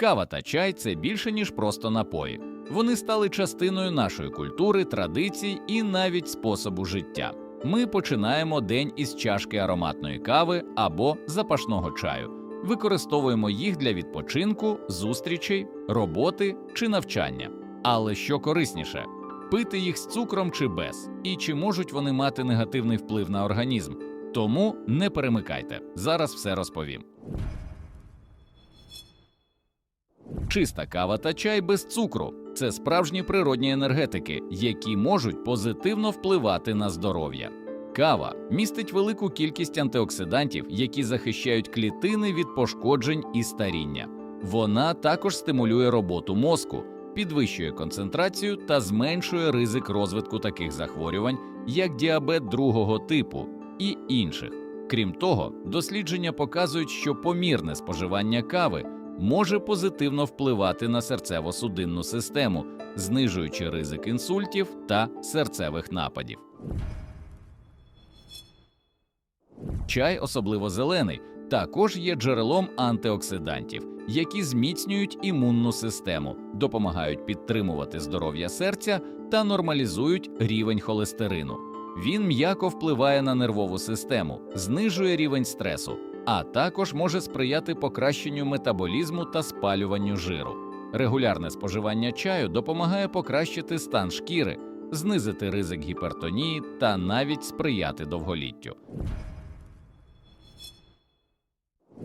Кава та чай це більше ніж просто напої. Вони стали частиною нашої культури, традицій і навіть способу життя. Ми починаємо день із чашки ароматної кави або запашного чаю. Використовуємо їх для відпочинку, зустрічей, роботи чи навчання. Але що корисніше пити їх з цукром чи без, і чи можуть вони мати негативний вплив на організм? Тому не перемикайте. Зараз все розповім. Чиста кава та чай без цукру це справжні природні енергетики, які можуть позитивно впливати на здоров'я. Кава містить велику кількість антиоксидантів, які захищають клітини від пошкоджень і старіння. Вона також стимулює роботу мозку, підвищує концентрацію та зменшує ризик розвитку таких захворювань, як діабет другого типу і інших. Крім того, дослідження показують, що помірне споживання кави може позитивно впливати на серцево-судинну систему, знижуючи ризик інсультів та серцевих нападів. Чай, особливо зелений, також є джерелом антиоксидантів, які зміцнюють імунну систему, допомагають підтримувати здоров'я серця та нормалізують рівень холестерину. Він м'яко впливає на нервову систему, знижує рівень стресу, а також може сприяти покращенню метаболізму та спалюванню жиру. Регулярне споживання чаю допомагає покращити стан шкіри, знизити ризик гіпертонії та навіть сприяти довголіттю.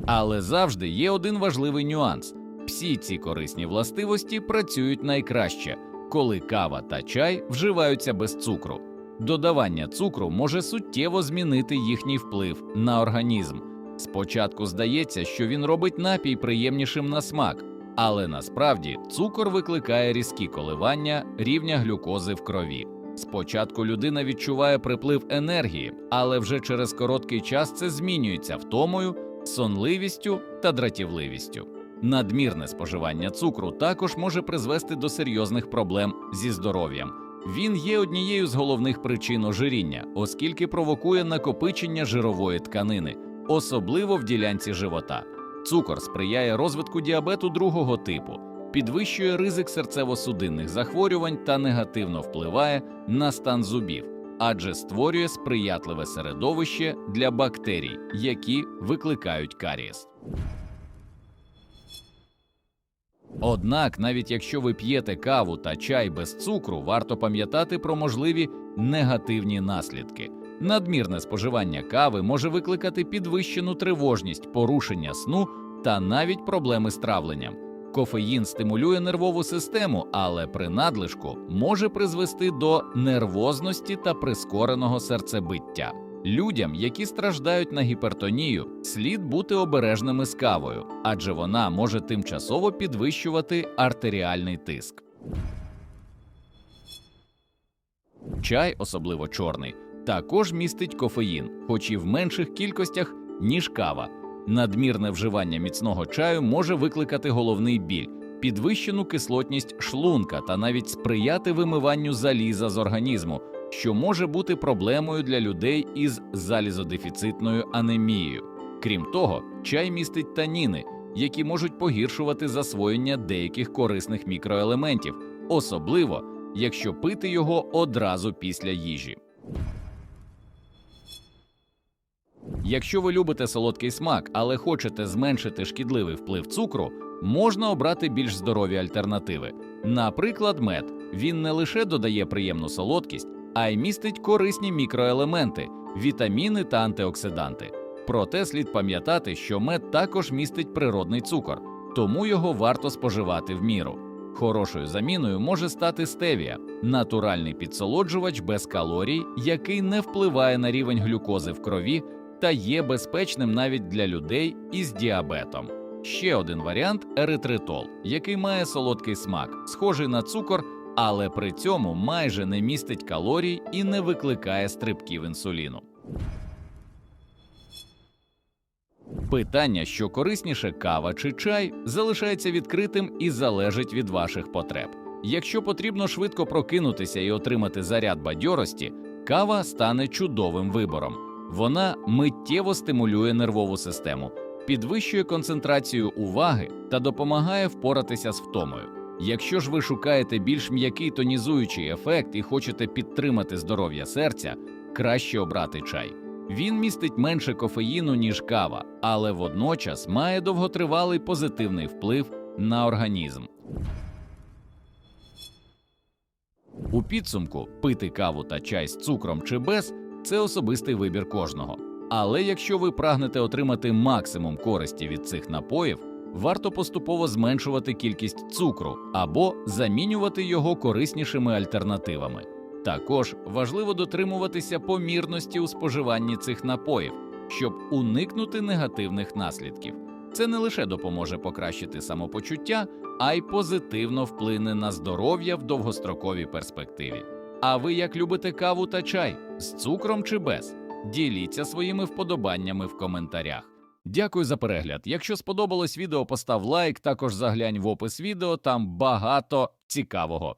Але завжди є один важливий нюанс: всі ці корисні властивості працюють найкраще, коли кава та чай вживаються без цукру. Додавання цукру може суттєво змінити їхній вплив на організм. Спочатку здається, що він робить напій приємнішим на смак, але насправді цукор викликає різкі коливання рівня глюкози в крові. Спочатку людина відчуває приплив енергії, але вже через короткий час це змінюється втомою, сонливістю та дратівливістю. Надмірне споживання цукру також може призвести до серйозних проблем зі здоров'ям. Він є однією з головних причин ожиріння, оскільки провокує накопичення жирової тканини, особливо в ділянці живота. Цукор сприяє розвитку діабету другого типу, підвищує ризик серцево-судинних захворювань та негативно впливає на стан зубів, адже створює сприятливе середовище для бактерій, які викликають карієс. Однак, навіть якщо ви п'єте каву та чай без цукру, варто пам'ятати про можливі негативні наслідки. Надмірне споживання кави може викликати підвищену тривожність, порушення сну та навіть проблеми з травленням. Кофеїн стимулює нервову систему, але при надлишку може призвести до нервозності та прискореного серцебиття. Людям, які страждають на гіпертонію, слід бути обережними з кавою, адже вона може тимчасово підвищувати артеріальний тиск. Чай, особливо чорний, також містить кофеїн, хоч і в менших кількостях, ніж кава. Надмірне вживання міцного чаю може викликати головний біль, підвищену кислотність шлунка та навіть сприяти вимиванню заліза з організму, що може бути проблемою для людей із залізодефіцитною анемією. Крім того, чай містить таніни, які можуть погіршувати засвоєння деяких корисних мікроелементів, особливо якщо пити його одразу після їжі. Якщо ви любите солодкий смак, але хочете зменшити шкідливий вплив цукру, можна обрати більш здорові альтернативи. Наприклад, мед. Він не лише додає приємну солодкість, а й містить корисні мікроелементи, вітаміни та антиоксиданти. Проте слід пам'ятати, що мед також містить природний цукор, тому його варто споживати в міру. Хорошою заміною може стати стевія, натуральний підсолоджувач без калорій, який не впливає на рівень глюкози в крові та є безпечним навіть для людей із діабетом. Ще один варіант еритритол, який має солодкий смак, схожий на цукор, але при цьому майже не містить калорій і не викликає стрибків інсуліну. Питання, що корисніше кава чи чай, залишається відкритим і залежить від ваших потреб. Якщо потрібно швидко прокинутися і отримати заряд бадьорості, кава стане чудовим вибором. Вона миттєво стимулює нервову систему, підвищує концентрацію уваги та допомагає впоратися з втомою. Якщо ж ви шукаєте більш м'який тонізуючий ефект і хочете підтримати здоров'я серця, краще обрати чай. Він містить менше кофеїну, ніж кава, але водночас має довготривалий позитивний вплив на організм. У підсумку пити каву та чай з цукром чи без це особистий вибір кожного. Але якщо ви прагнете отримати максимум користі від цих напоїв, варто поступово зменшувати кількість цукру або замінювати його кориснішими альтернативами. Також важливо дотримуватися помірності у споживанні цих напоїв, щоб уникнути негативних наслідків. Це не лише допоможе покращити самопочуття, а й позитивно вплине на здоров'я в довгостроковій перспективі. А ви як любите каву та чай з цукром чи без? Діліться своїми вподобаннями в коментарях. Дякую за перегляд. Якщо сподобалось відео, постав лайк, також заглянь в опис відео, там багато цікавого.